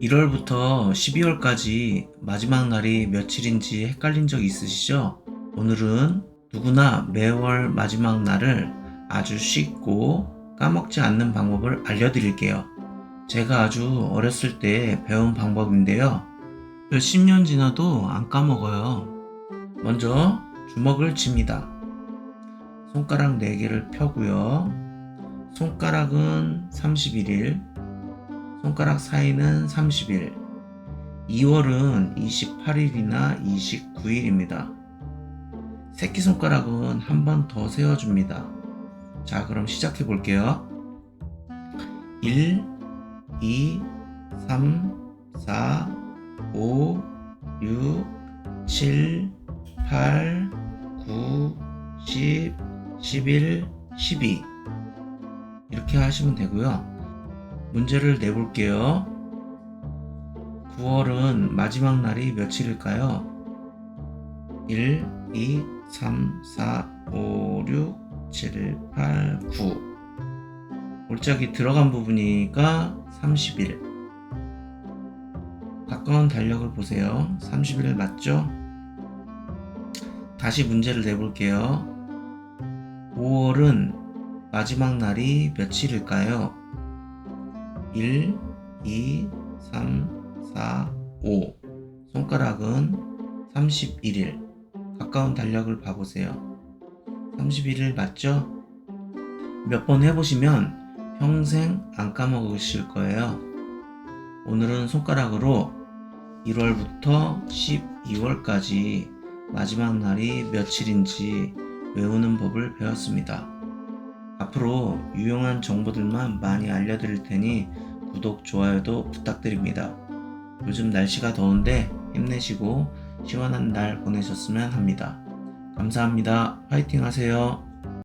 1월부터 12월까지 마지막 날이 며칠인지 헷갈린 적 있으시죠? 오늘은 누구나 매월 마지막 날을 아주 쉽고 까먹지 않는 방법을 알려드릴게요. 제가 아주 어렸을 때 배운 방법인데요. 몇십 년 지나도 안 까먹어요. 먼저 주먹을 칩니다. 손가락 4개를 펴고요. 손가락은 31일, 손가락 사이는 30일, 2월은 28일이나 29일입니다. 새끼손가락은 한 번 더 세워줍니다. 자, 그럼 시작해 볼게요. 1, 2, 3, 4, 5, 6, 7, 8, 9, 10, 11, 12. 이렇게 하시면 되고요. 문제를 내볼게요. 9월은 마지막 날이 며칠일까요? 1, 2, 3, 4, 5, 6, 7, 8, 9. 골짜기 들어간 부분이니까 30일. 가까운 달력을 보세요. 30일 맞죠? 다시 문제를 내볼게요. 5월은 마지막 날이 며칠일까요? 1, 2, 3, 4, 5. 손가락은 31일. 가까운 달력을 봐보세요. 31일 맞죠? 몇 번 해보시면 평생 안 까먹으실 거예요. 오늘은 손가락으로 1월부터 12월까지 마지막 날이 며칠인지 외우는 법을 배웠습니다. 앞으로 유용한 정보들만 많이 알려드릴 테니 구독, 좋아요도 부탁드립니다. 요즘 날씨가 더운데 힘내시고 시원한 날 보내셨으면 합니다. 감사합니다. 화이팅 하세요.